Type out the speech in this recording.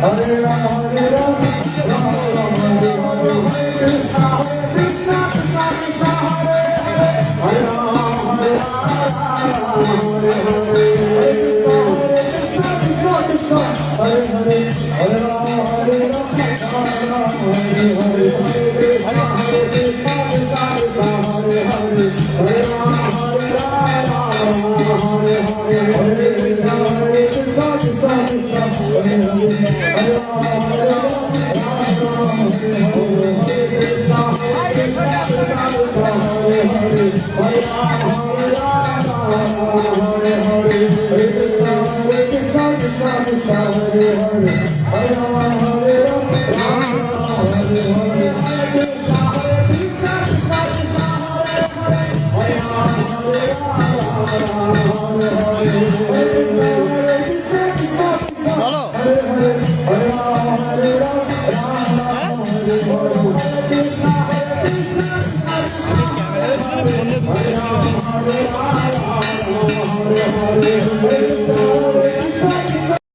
Hare Rama Hare Hare